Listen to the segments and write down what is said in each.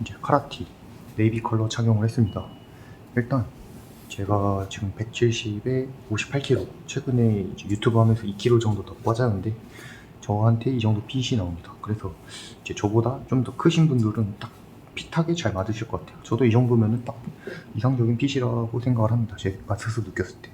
이제 카라티 네이비 컬러 착용을 했습니다. 일단 제가 지금 170에 58kg 최근에 유튜브 하면서 2kg 정도 더 빠졌는데 저한테 이 정도 핏이 나옵니다. 그래서 이제 저보다 좀 더 크신 분들은 딱 핏하게 잘 맞으실 것 같아요. 저도 이 정도면은 딱 이상적인 핏이라고 생각을 합니다. 제가 스스로 느꼈을 때.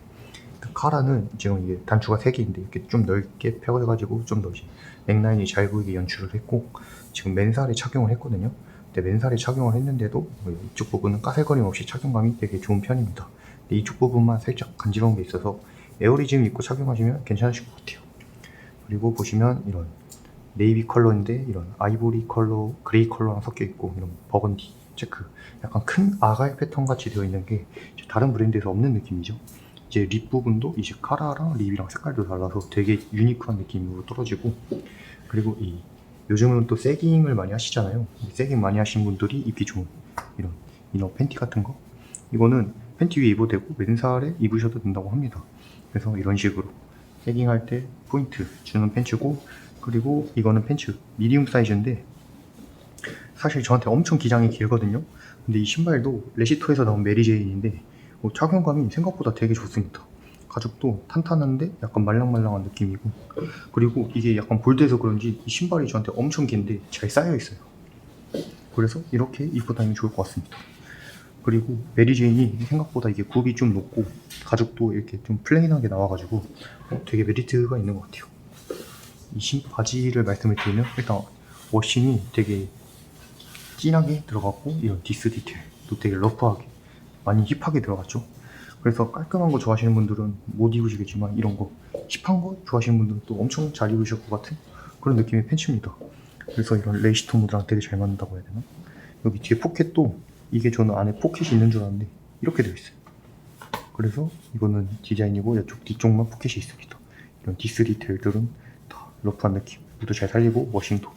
일단 카라는 지금 이게 단추가 3개인데 이렇게 좀 넓게 펴가지고 좀더 이제 넥라인이 잘 보이게 연출을 했고 지금 맨살에 착용을 했거든요. 근데 맨살에 착용을 했는데도 뭐 이쪽 부분은 까슬거림 없이 착용감이 되게 좋은 편입니다. 이쪽 부분만 살짝 간지러운 게 있어서 에어리즘 입고 착용하시면 괜찮으실 것 같아요. 그리고 보시면 이런 네이비 컬러인데 이런 아이보리 컬러, 그레이 컬러랑 섞여 있고 이런 버건디 체크 약간 큰 아갈 패턴 같이 되어 있는 게 다른 브랜드에서 없는 느낌이죠. 이제 립 부분도 이제 카라랑 립이랑 색깔도 달라서 되게 유니크한 느낌으로 떨어지고 그리고 이 요즘은 또 세깅을 많이 하시잖아요. 이 세깅 많이 하신 분들이 입기 좋은 이런 이너 팬티 같은 거 이거는 팬티 위에 입어도 되고 맨살에 입으셔도 된다고 합니다. 그래서 이런 식으로 세깅할 때 포인트 주는 팬츠고 그리고 이거는 팬츠 미디움 사이즈인데 사실 저한테 엄청 기장이 길거든요. 근데 이 신발도 레시토에서 나온 메리제인인데 어, 착용감이 생각보다 되게 좋습니다. 가죽도 탄탄한데 약간 말랑말랑한 느낌이고 그리고 이게 약간 볼드해서 그런지 이 신발이 저한테 엄청 긴데 잘 쌓여 있어요. 그래서 이렇게 입고 다니면 좋을 것 같습니다. 그리고 메리제인이 생각보다 이게 굽이 좀 높고 가죽도 이렇게 좀 플레인하게 나와가지고 어, 되게 메리트가 있는 것 같아요. 이 신, 바지를 말씀을 드리면 일단 워싱이 되게 진하게 들어갔고 이런 디스 디테일도 되게 러프하게 많이 힙하게 들어갔죠. 그래서 깔끔한 거 좋아하시는 분들은 못 입으시겠지만 이런 거 힙한 거 좋아하시는 분들은 또 엄청 잘 입으실 것 같은 그런 느낌의 팬츠입니다. 그래서 이런 레이시토 무드랑 되게 잘 맞는다고 해야 되나? 여기 뒤에 포켓도 이게 저는 안에 포켓이 있는 줄 알았는데 이렇게 되어 있어요. 그래서 이거는 디자인이고 이쪽 뒤쪽만 포켓이 있습니다. 이런 디스 디테일들은 다 러프한 느낌, 무도 잘 살리고 워싱도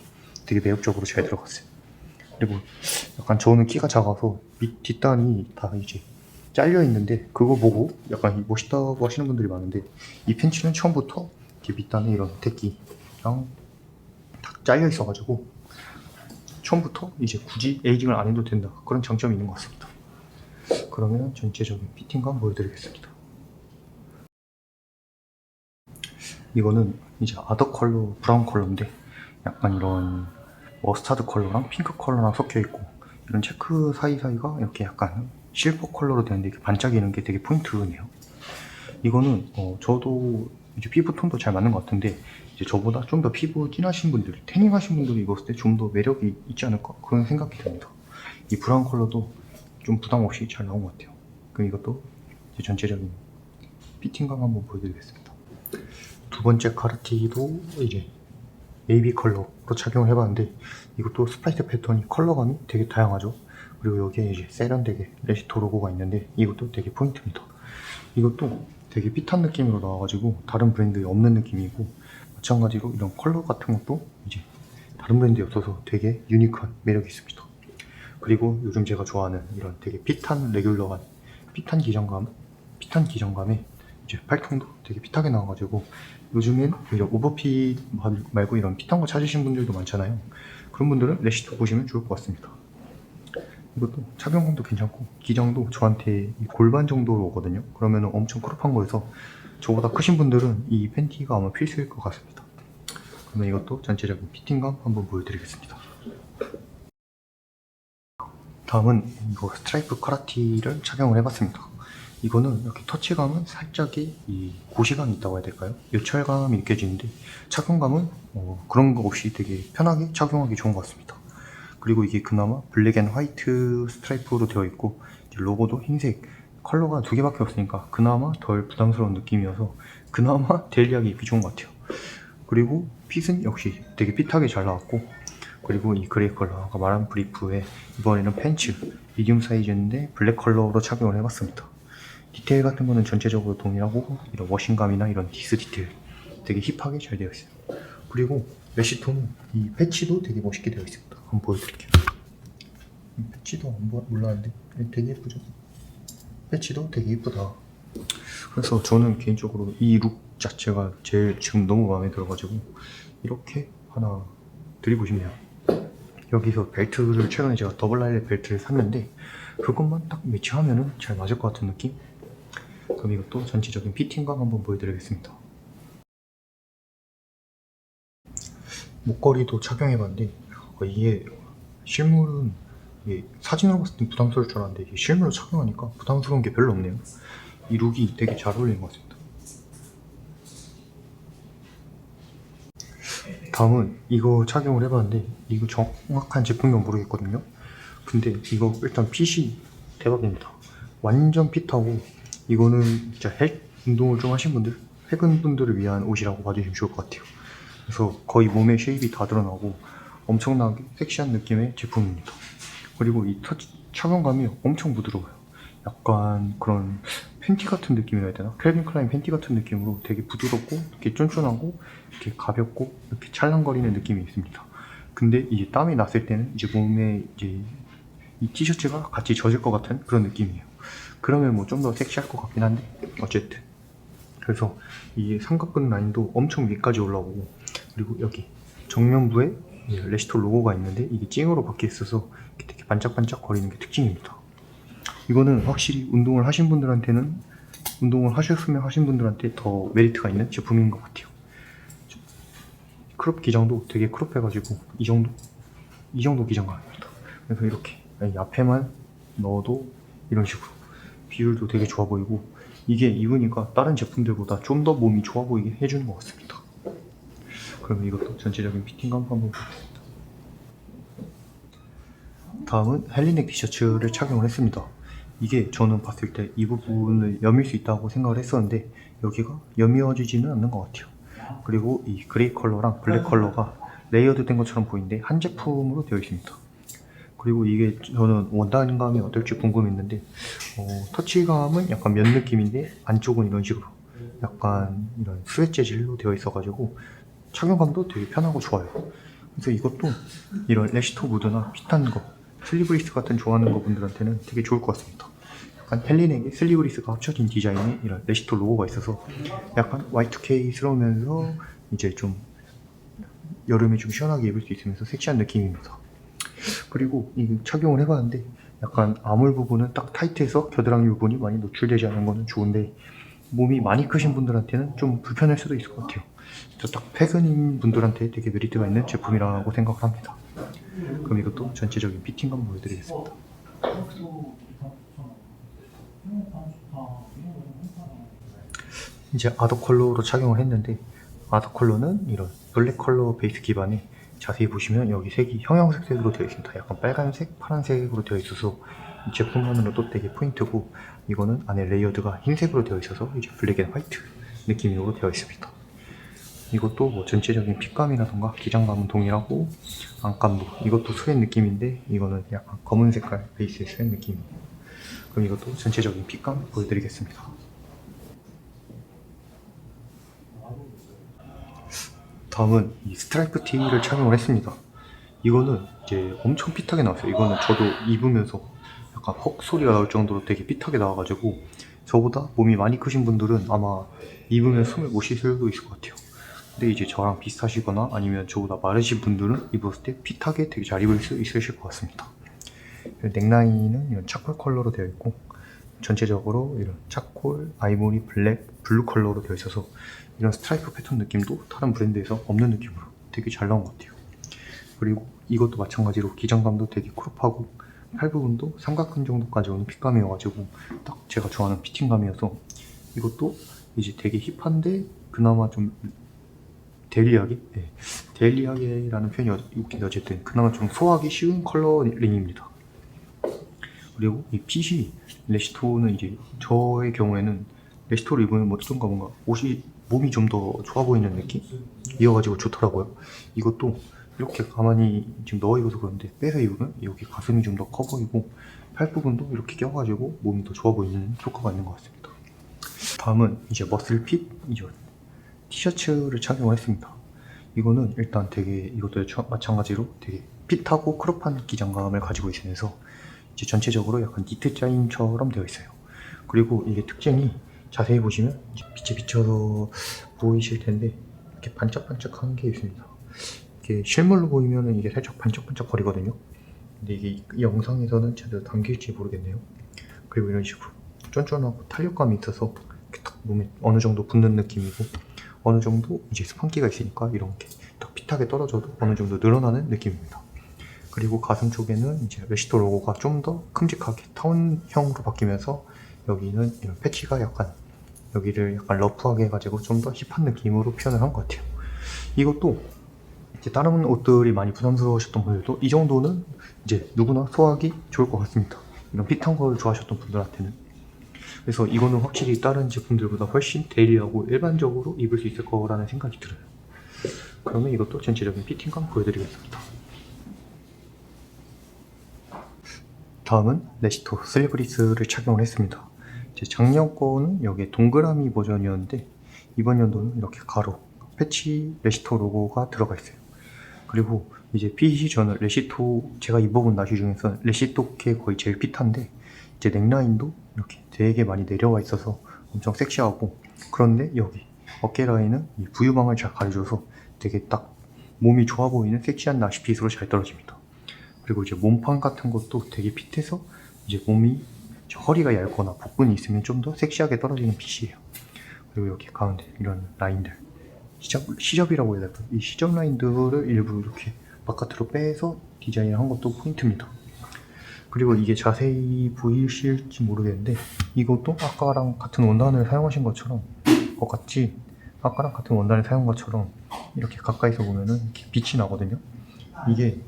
되게 매력적으로 잘 들어갔어요. 그리고 약간 저는 키가 작아서 밑 뒷단이 다 이제 잘려 있는데 그거 보고 약간 멋있다고 하시는 분들이 많은데 이 팬츠는 처음부터 이렇게 밑단에 이런 대기랑 다 잘려 있어가지고 처음부터 이제 굳이 에이징을 안 해도 된다 그런 장점이 있는 것 같습니다. 그러면 전체적인 피팅감 보여드리겠습니다. 이거는 이제 아더 컬러 브라운 컬러인데 약간 이런 머스타드 컬러랑 핑크 컬러랑 섞여 있고 이런 체크 사이사이가 이렇게 약간 실버 컬러로 되는데 이렇게 반짝이는 게 되게 포인트네요. 이거는 어, 저도 이제 피부 톤도 잘 맞는 것 같은데 이제 저보다 좀 더 피부 진하신 분들, 태닝 하신 분들이 입었을 때 좀 더 매력이 있지 않을까 그런 생각이 듭니다. 이 브라운 컬러도 좀 부담 없이 잘 나온 것 같아요. 그럼 이것도 이제 전체적인 피팅감 한번 보여드리겠습니다. 두 번째 카르티도 이제 네이비 컬러로 착용을 해봤는데 이것도 스프라이트 패턴이 컬러감이 되게 다양하죠. 그리고 여기에 이제 세련되게 레시토 로고가 있는데 이것도 되게 포인트입니다. 이것도 되게 핏한 느낌으로 나와가지고 다른 브랜드에 없는 느낌이고 마찬가지로 이런 컬러 같은 것도 이제 다른 브랜드에 없어서 되게 유니크한 매력이 있습니다. 그리고 요즘 제가 좋아하는 이런 되게 핏한 레귤러한 핏한 기장감, 핏한 기장감에 이제 팔통도 되게 핏하게 나와가지고 요즘엔 오히려 오버핏 말고 이런 핏한 거 찾으신 분들도 많잖아요. 그런 분들은 레시토 보시면 좋을 것 같습니다. 이것도 착용감도 괜찮고 기장도 저한테 이 골반 정도로 오거든요. 그러면 엄청 크롭한 거여서 저보다 크신 분들은 이 팬티가 아마 필수일 것 같습니다. 그러면 이것도 전체적인 피팅감 한번 보여드리겠습니다. 다음은 이거 스트라이프 카라티를 착용을 해봤습니다. 이거는 이렇게 터치감은 살짝의 이 고시감이 있다고 해야 될까요? 요철감이 느껴지는데 착용감은 어, 그런 거 없이 되게 편하게 착용하기 좋은 것 같습니다. 그리고 이게 그나마 블랙 앤 화이트 스트라이프로 되어 있고 로고도 흰색 컬러가 두 개밖에 없으니까 그나마 덜 부담스러운 느낌이어서 그나마 데일리하게 입기 좋은 것 같아요. 그리고 핏은 역시 되게 핏하게 잘 나왔고 그리고 이 그레이 컬러 아까 말한 브리프에 이번에는 팬츠 미디움 사이즈인데 블랙 컬러로 착용을 해봤습니다. 디테일 같은 거는 전체적으로 동일하고 이런 워싱감이나 이런 디스 디테일 되게 힙하게 잘 되어 있어요. 그리고 메시토는 이 패치도 되게 멋있게 되어 있습니다. 한번 보여드릴게요. 이 패치도 몰랐는데 되게 예쁘죠? 패치도 되게 예쁘다. 그래서 저는 개인적으로 이 룩 자체가 제일 지금 너무 마음에 들어가지고 이렇게 하나 드리고 싶네요. 여기서 벨트를 최근에 제가 더블 라일의 벨트를 샀는데 그것만 딱 매치하면은 잘 맞을 것 같은 느낌? 그럼 이것도 전체적인 피팅감 한번 보여드리겠습니다. 목걸이도 착용해봤는데 어, 이게 실물은 이게 사진으로 봤을 땐 부담스러울 줄 알았는데 이게 실물로 착용하니까 부담스러운 게 별로 없네요. 이 룩이 되게 잘 어울리는 것 같습니다. 다음은 이거 착용을 해봤는데 이거 정확한 제품명 모르겠거든요. 근데 이거 일단 핏이 대박입니다. 완전 핏하고 이거는 진짜 핵 운동을 좀 하신 분들, 해근 분들을 위한 옷이라고 봐주시면 좋을 것 같아요. 그래서 거의 몸에 쉐입이 다 드러나고 엄청나게 섹시한 느낌의 제품입니다. 그리고 이 터치 착용감이 엄청 부드러워요. 약간 그런 팬티 같은 느낌이라 해야 되나? 캘빈 클라인 팬티 같은 느낌으로 되게 부드럽고 이렇게 쫀쫀하고 이렇게 가볍고 이렇게 찰랑거리는 느낌이 있습니다. 근데 이제 땀이 났을 때는 이제 몸에 이제 이 티셔츠가 같이 젖을 것 같은 그런 느낌이에요. 그러면 뭐 좀 더 섹시할 것 같긴 한데 어쨌든 그래서 이 삼각근 라인도 엄청 위까지 올라오고 그리고 여기 정면부에 이 레시토 로고가 있는데 이게 찡으로 박혀 있어서 이렇게 반짝반짝 거리는 게 특징입니다. 이거는 확실히 운동을 하신 분들한테는 운동을 하셨으면 하신 분들한테 더 메리트가 있는 제품인 것 같아요. 크롭 기장도 되게 크롭해가지고 이 정도 이 정도 기장감입니다. 그래서 이렇게 이 앞에만 넣어도 이런 식으로 비율도 되게 좋아 보이고 이게 입으니까 다른 제품들보다 좀 더 몸이 좋아 보이게 해주는 것 같습니다. 그럼 이것도 전체적인 피팅감 한번 보겠습니다. 다음은 헬리넥 티셔츠를 착용을 했습니다. 이게 저는 봤을 때 이 부분을 여밀 수 있다고 생각을 했었는데 여기가 여미어지지는 않는 것 같아요. 그리고 이 그레이 컬러랑 블랙 컬러가 레이어드 된 것처럼 보이는데 한 제품으로 되어 있습니다. 그리고 이게 저는 원단감이 어떨지 궁금했는데 어, 터치감은 약간 면 느낌인데 안쪽은 이런 식으로 약간 이런 스웨트 재질로 되어 있어가지고 착용감도 되게 편하고 좋아요. 그래서 이것도 이런 레시토 무드나 핏한 거, 슬리브리스 같은 좋아하는 거 분들한테는 되게 좋을 것 같습니다. 약간 헬린에게 슬리브리스가 합쳐진 디자인에 이런 레시토 로고가 있어서 약간 Y2K스러우면서 이제 좀 여름에 좀 시원하게 입을 수 있으면서 섹시한 느낌입니다. 그리고 이 착용을 해봤는데 약간 아물 부분은 딱 타이트해서 겨드랑이 부분이 많이 노출되지 않은 거는 좋은데 몸이 많이 크신 분들한테는 좀 불편할 수도 있을 것 같아요. 그래서 딱 패근인 분들한테 되게 메리트가 있는 제품이라고 생각을 합니다. 그럼 이것도 전체적인 피팅감 보여드리겠습니다. 이제 아더 컬러로 착용을 했는데 아더 컬러는 이런 블랙 컬러 베이스 기반에 자세히 보시면 여기 색이 형형색색으로 되어 있습니다. 약간 빨간색, 파란색으로 되어 있어서 이 제품만으로도 되게 포인트고 이거는 안에 레이어드가 흰색으로 되어 있어서 이제 블랙 앤 화이트 느낌으로 되어 있습니다. 이것도 뭐 전체적인 핏감이라던가 기장감은 동일하고 안감도 이것도 스웨트 느낌인데 이거는 약간 검은 색깔 베이스의 스웨트 느낌이에요. 그럼 이것도 전체적인 핏감 보여드리겠습니다. 다음은 이 스트라이프 티를 착용을 했습니다. 이거는 이제 엄청 핏하게 나왔어요. 이거는 저도 입으면서 약간 헉 소리가 나올 정도로 되게 핏하게 나와가지고 저보다 몸이 많이 크신 분들은 아마 입으면 숨을 못쉴 수도 있을 것 같아요. 근데 이제 저랑 비슷하시거나 아니면 저보다 마르신 분들은 입었을 때 핏하게 되게 잘 입을 수 있으실 것 같습니다. 넥라인은 이런 차콜 컬러로 되어 있고 전체적으로 이런 차콜, 아이보리, 블랙, 블루 컬러로 되어 있어서 이런 스트라이프 패턴 느낌도 다른 브랜드에서 없는 느낌으로 되게 잘 나온 것 같아요. 그리고 이것도 마찬가지로 기장감도 되게 크롭하고 팔 부분도 삼각근 정도까지 오는 핏감이어가지고 딱 제가 좋아하는 피팅감이어서 이것도 이제 되게 힙한데 그나마 좀 데일리하게? 네. 데일리하게라는 표현이 어- 웃긴데 어쨌든 그나마 좀 소화하기 쉬운 컬러링입니다. 그리고 이 핏이 레시토는 이제 저의 경우에는 레시토를 입으면 뭐 좀가 뭔가 옷이 몸이 좀 더 좋아 보이는 느낌? 이어가지고 좋더라고요. 이것도 이렇게 가만히 지금 넣어 입어서 그런데 빼서 입으면 여기 가슴이 좀 더 커 보이고 팔 부분도 이렇게 껴가지고 몸이 더 좋아 보이는 효과가 있는 것 같습니다. 다음은 이제 머슬핏 이제 티셔츠를 착용을 했습니다. 이거는 일단 되게 이것도 저- 마찬가지로 되게 핏하고 크롭한 기장감을 가지고 있으면서 이제 전체적으로 약간 니트 짜임처럼 되어 있어요. 그리고 이게 특징이 자세히 보시면 빛에 비춰서 보이실 텐데 이렇게 반짝반짝한 게 있습니다. 이렇게 실물로 보이면은 이게 살짝 반짝반짝 거리거든요. 근데 이게 이 영상에서는 제대로 담길지 모르겠네요. 그리고 이런 식으로 쫀쫀하고 탄력감이 있어서 이렇게 딱 몸에 어느 정도 붙는 느낌이고 어느 정도 이제 스펀기가 있으니까 이렇게 딱 핏하게 떨어져도 어느 정도 늘어나는 느낌입니다. 그리고 가슴 쪽에는 이제 레시토 로고가 좀 더 큼직하게 타운형으로 바뀌면서 여기는 이런 패치가 약간 여기를 약간 러프하게 해가지고 좀 더 힙한 느낌으로 표현을 한 것 같아요. 이것도 이제 다른 옷들이 많이 부담스러우셨던 분들도 이 정도는 이제 누구나 소화하기 좋을 것 같습니다. 이런 핏한 걸 좋아하셨던 분들한테는. 그래서 이거는 확실히 다른 제품들보다 훨씬 데일리하고 일반적으로 입을 수 있을 거라는 생각이 들어요. 그러면 이것도 전체적인 피팅감 보여드리겠습니다. 다음은 레시토 슬리브리스를 착용을 했습니다. 제 작년 거는 여기에 동그라미 버전이었는데 이번 연도는 이렇게 가로 패치 레시토 로고가 들어가 있어요. 그리고 이제 핏이 저는 레시토 제가 입어본 나시 중에서 레시토께 거의 제일 핏한데 이제 넥라인도 이렇게 되게 많이 내려와 있어서 엄청 섹시하고 그런데 여기 어깨 라인은 이 부유방을 잘 가려줘서 되게 딱 몸이 좋아 보이는 섹시한 나시 핏으로 잘 떨어집니다. 그리고 이제 몸판 같은 것도 되게 핏해서 이제 몸이 허리가 얇거나 복근이 있으면 좀 더 섹시하게 떨어지는 핏이에요. 그리고 여기 가운데 이런 라인들 시접, 시접이라고 해야 될까요? 이 시접 라인들을 일부러 이렇게 바깥으로 빼서 디자인한 것도 포인트입니다. 그리고 이게 자세히 보이실지 모르겠는데 이것도 아까랑 같은 원단을 사용하신 것처럼 것 같지 아까랑 같은 원단을 사용한 것처럼 이렇게 가까이서 보면은 이렇게 빛이 나거든요. 이게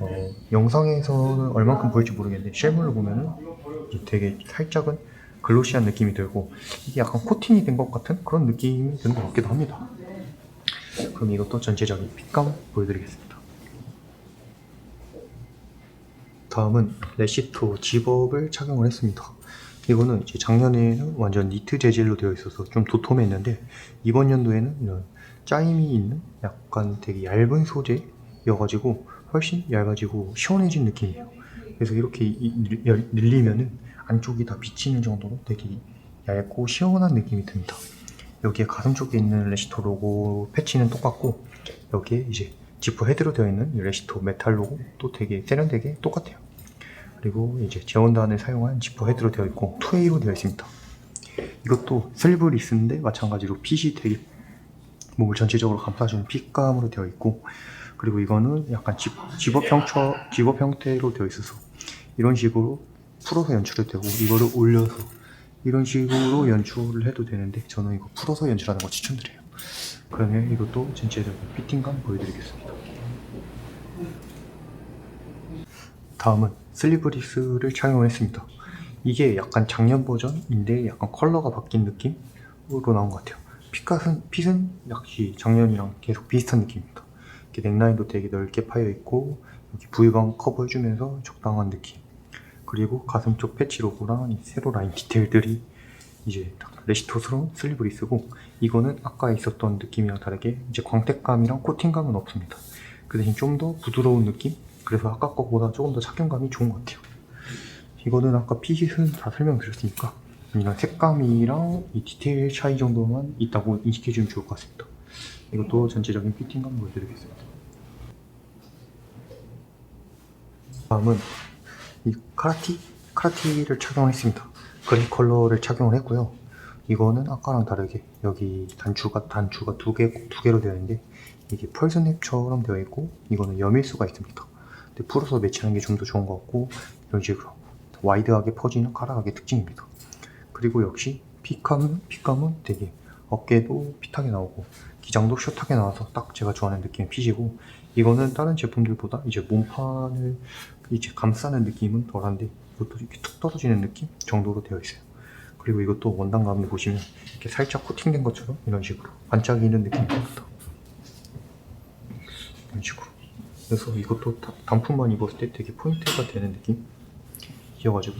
어, 영상에서는 얼만큼 보일지 모르겠는데 실물로 보면은 되게 살짝은 글로시한 느낌이 들고 이게 약간 코팅이 된 것 같은 그런 느낌이 드는 것 같기도 합니다. 그럼 이것도 전체적인 핏감 보여드리겠습니다. 다음은 레시토 집업을 착용을 했습니다. 이거는 이제 작년에는 완전 니트 재질로 되어 있어서 좀 도톰했는데 이번 연도에는 이런 짜임이 있는 약간 되게 얇은 소재여가지고 훨씬 얇아지고 시원해진 느낌이에요. 그래서 이렇게 늘리면은 안쪽이 다 비치는 정도로 되게 얇고 시원한 느낌이 듭니다. 여기에 가슴 쪽에 있는 레시토 로고 패치는 똑같고 여기에 이제 지퍼 헤드로 되어 있는 이 레시토 메탈 로고도 되게 세련되게 똑같아요. 그리고 이제 제원단을 사용한 지퍼 헤드로 되어 있고 2A로 되어 있습니다. 이것도 슬리브 리스인데 마찬가지로 핏이 되게 몸을 전체적으로 감싸주는 핏감으로 되어 있고 그리고 이거는 약간 집, 집업 형처 집업 형태로 되어 있어서 이런 식으로 풀어서 연출해도 되고 이거를 올려서 이런 식으로 연출을 해도 되는데 저는 이거 풀어서 연출하는 거 추천드려요. 그러면 이것도 전체적인 피팅감 보여드리겠습니다. 다음은 슬리브리스를 착용을 했습니다. 이게 약간 작년 버전인데 약간 컬러가 바뀐 느낌으로 나온 것 같아요. 핏값은, 핏은 역시 작년이랑 계속 비슷한 느낌입니다. 이렇게 넥라인도 되게 넓게 파여 있고 여기 부유방 커버 해주면서 적당한 느낌. 그리고 가슴 쪽 패치 로고랑 이 세로 라인 디테일들이 이제 딱 레시토스러운 슬리브리스고 이거는 아까 있었던 느낌이랑 다르게 이제 광택감이랑 코팅감은 없습니다. 그 대신 좀 더 부드러운 느낌? 그래서 아까 거보다 조금 더 착용감이 좋은 것 같아요. 이거는 아까 핏은 다 설명드렸으니까 이런 색감이랑 이 디테일 차이 정도만 있다고 인식해주면 좋을 것 같습니다. 이것도 전체적인 피팅감 보여드리겠습니다. 다음은 이 카라티? 카라티를 착용했습니다. 그레이 컬러를 착용을 했고요. 이거는 아까랑 다르게 여기 단추가 단추가 두 개, 두 개로 되어 있는데 이게 펄 스냅처럼 되어 있고 이거는 여밀수가 있습니다. 근데 풀어서 매치하는 게 좀 더 좋은 것 같고 이런 식으로 와이드하게 퍼지는 카라하게 특징입니다. 그리고 역시 핏감은 핏감은 되게 어깨도 핏하게 나오고 기장도 숏하게 나와서 딱 제가 좋아하는 느낌의 핏이고 이거는 다른 제품들보다 이제 몸판을 이제 감싸는 느낌은 덜한데 이것도 이렇게 툭 떨어지는 느낌 정도로 되어 있어요. 그리고 이것도 원단감을 보시면 이렇게 살짝 코팅된 것처럼 이런 식으로 반짝이는 느낌이 납니다. 이런 식으로. 그래서 이것도 다- 단품만 입었을 때 되게 포인트가 되는 느낌 이어가지고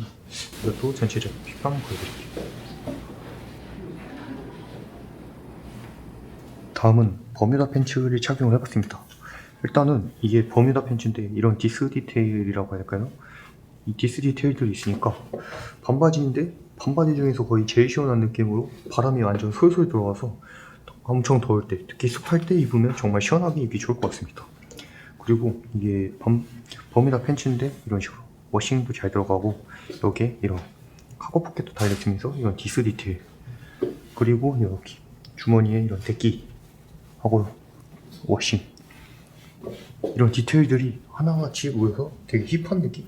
이것도 전체적인 핏감 보여드릴게요. 다음은 버뮤다 팬츠를 착용을 해봤습니다. 일단은 이게 버뮤다 팬츠인데 이런 디스 디테일이라고 해야 될까요? 이 디스 디테일들이 있으니까 반바지인데 반바지 중에서 거의 제일 시원한 느낌으로 바람이 완전 솔솔 들어와서 엄청 더울 때 특히 습할 때 입으면 정말 시원하게 입기 좋을 것 같습니다. 그리고 이게 범, 버뮤다 팬츠인데 이런 식으로 워싱도 잘 들어가고 여기에 이런 카고 포켓도 달려있으면서 이런 디스 디테일 그리고 여기 주머니에 이런 대끼 하고 워싱 이런 디테일들이 하나같이 모여서 되게 힙한 느낌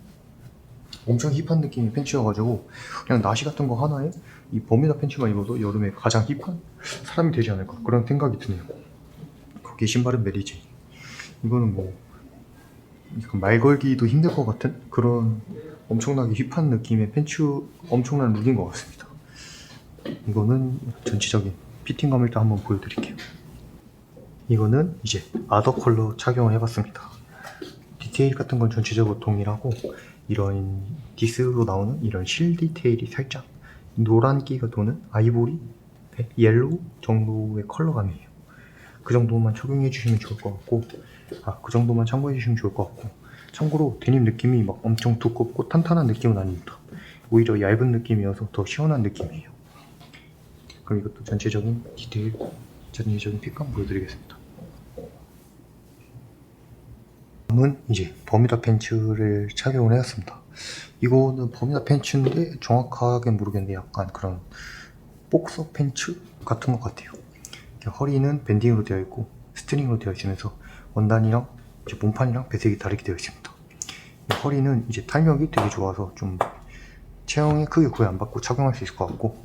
엄청 힙한 느낌의 팬츠여가지고 그냥 나시 같은 거 하나에 이 버뮤다 팬츠만 입어도 여름에 가장 힙한 사람이 되지 않을까 그런 생각이 드네요. 거기에 신발은 메리제이 이거는 뭐 약간 말 걸기도 힘들 것 같은 그런 엄청나게 힙한 느낌의 팬츠 엄청난 룩인 것 같습니다. 이거는 전체적인 피팅감을 일단 한번 보여드릴게요. 이거는 이제 아더 컬러 착용을 해봤습니다 디테일 같은 건 전체적으로 동일하고 이런 디스로 나오는 이런 실 디테일이 살짝 노란기가 도는 아이보리, 백, 옐로우 정도의 컬러감이에요. 그 정도만 적용해 주시면 좋을 것 같고, 아, 그 정도만 참고해 주시면 좋을 것 같고, 참고로 데님 느낌이 막 엄청 두껍고 탄탄한 느낌은 아닙니다. 오히려 얇은 느낌이어서 더 시원한 느낌이에요. 그럼 이것도 전체적인 디테일, 전체적인 핏감 보여드리겠습니다. 다음은 이제 버뮤다 팬츠를 착용을 해왔습니다. 이거는 버뮤다 팬츠인데 정확하게 모르겠는데 약간 그런 복서 팬츠 같은 것 같아요. 허리는 밴딩으로 되어 있고 스트링으로 되어 있으면서 원단이랑 이제 몸판이랑 배색이 다르게 되어 있습니다. 이 허리는 이제 탄력이 되게 좋아서 좀 체형에 크게 구애 안 받고 착용할 수 있을 것 같고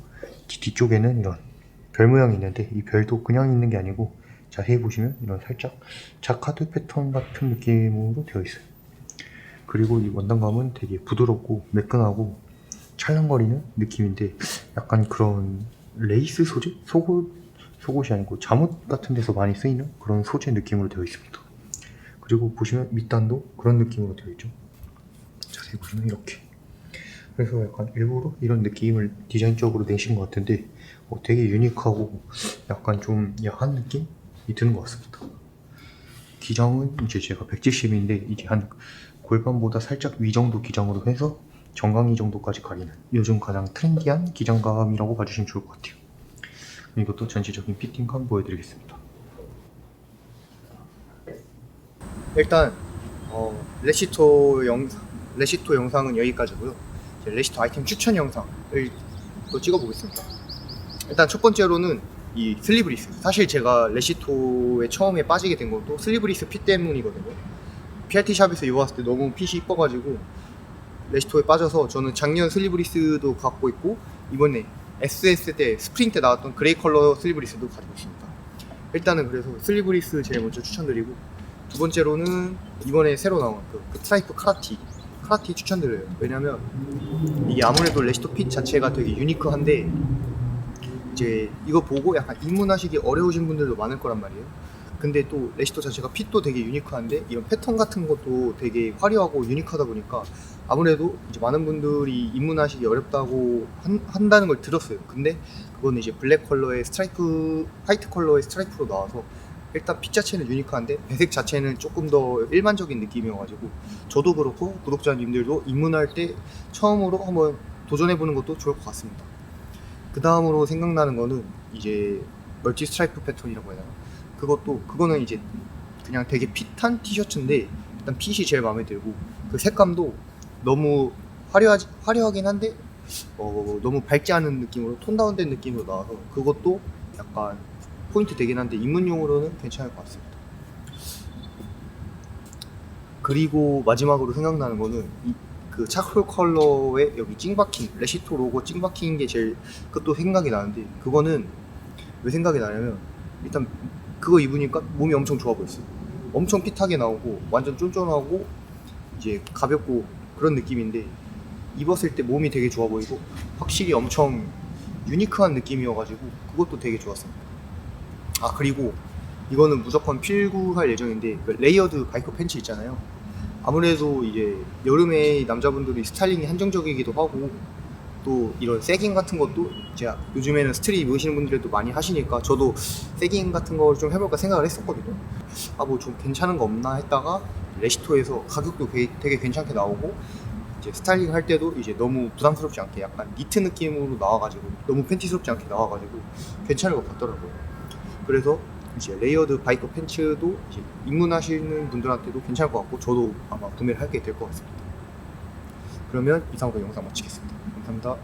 뒤- 뒤쪽에는 이런 별 모양이 있는데 이 별도 그냥 있는 게 아니고 자세히 보시면 이런 살짝 자카드 패턴 같은 느낌으로 되어 있어요. 그리고 이 원단감은 되게 부드럽고 매끈하고 찰랑거리는 느낌인데 약간 그런 레이스 소재? 속옷, 속옷이 아니고 잠옷 같은 데서 많이 쓰이는 그런 소재 느낌으로 되어 있습니다. 그리고 보시면 밑단도 그런 느낌으로 되어 있죠. 자세히 보시면 이렇게. 그래서 약간 일부러 이런 느낌을 디자인적으로 내신 것 같은데 어, 되게 유니크하고 약간 좀 야한 느낌 이 드는 것 같습니다. 기장은 이제 제가 170인데 이제 한 골반보다 살짝 위 정도 기장으로 해서 정강이 정도까지 가리는 요즘 가장 트렌디한 기장감이라고 봐주시면 좋을 것 같아요. 이것도 전체적인 피팅감 보여드리겠습니다. 일단 어, 레시토 영상 레시토 영상은 여기까지고요. 레시토 아이템 추천 영상을 또 찍어보겠습니다. 일단 첫 번째로는 이 슬리브리스. 사실 제가 레시토에 처음에 빠지게 된 것도 슬리브리스 핏 때문이거든요. PRT 샵에서 입어봤을 때 너무 핏이 이뻐가지고 레시토에 빠져서 저는 작년 슬리브리스도 갖고 있고 이번에 SS 때 스프링 때 나왔던 그레이 컬러 슬리브리스도 가지고 있습니다. 일단은 그래서 슬리브리스 제일 먼저 추천드리고 두 번째로는 이번에 새로 나온 그, 그 트라이프 카라티 카라티 추천드려요 왜냐면 이게 아무래도 레시토 핏 자체가 되게 유니크한데 이제 이거 보고 약간 입문하시기 어려우신 분들도 많을 거란 말이에요 근데 또 레시토 자체가 핏도 되게 유니크한데 이런 패턴 같은 것도 되게 화려하고 유니크하다 보니까 아무래도 이제 많은 분들이 입문하시기 어렵다고 한, 한다는 걸 들었어요 근데 그거는 이제 블랙 컬러의 스트라이프 화이트 컬러의 스트라이프로 나와서 일단 핏 자체는 유니크한데 배색 자체는 조금 더 일반적인 느낌이어가지고 저도 그렇고 구독자님들도 입문할 때 처음으로 한번 도전해보는 것도 좋을 것 같습니다. 그 다음으로 생각나는 거는 이제 멀티 스트라이프 패턴이라고 해야 되나? 그것도 그거는 이제 그냥 되게 핏한 티셔츠인데 일단 핏이 제일 마음에 들고 그 색감도 너무 화려하 화려하긴 한데 어, 너무 밝지 않은 느낌으로 톤 다운된 느낌으로 나와서 그것도 약간 포인트 되긴 한데 입문용으로는 괜찮을 것 같습니다. 그리고 마지막으로 생각나는 거는 이, 그 차콜 컬러의 여기 찡박힌 레시토 로고 찡박힌 게 제일 그것도 생각이 나는데 그거는 왜 생각이 나냐면 일단 그거 입으니까 몸이 엄청 좋아 보였어요. 엄청 핏하게 나오고 완전 쫀쫀하고 이제 가볍고 그런 느낌인데 입었을 때 몸이 되게 좋아 보이고 확실히 엄청 유니크한 느낌이어가지고 그것도 되게 좋았습니다. 아 그리고 이거는 무조건 필구할 예정인데 그 레이어드 바이커 팬츠 있잖아요. 아무래도 이제 여름에 남자분들이 스타일링이 한정적이기도 하고 또 이런 세깅 같은 것도 제가 요즘에는 스트릿 입으시는 분들도 많이 하시니까 저도 세깅 같은 걸 좀 해볼까 생각을 했었거든요. 아 뭐 좀 괜찮은 거 없나 했다가 레시토에서 가격도 게- 되게 괜찮게 나오고 이제 스타일링 할 때도 이제 너무 부담스럽지 않게 약간 니트 느낌으로 나와가지고 너무 팬티스럽지 않게 나와가지고 괜찮을 것 같더라고요. 그래서 이제 레이어드 바이커 팬츠도 이제 입문하시는 분들한테도 괜찮을 것 같고 저도 아마 구매를 하게 될 것 같습니다. 그러면 이상으로 영상 마치겠습니다. 감사합니다.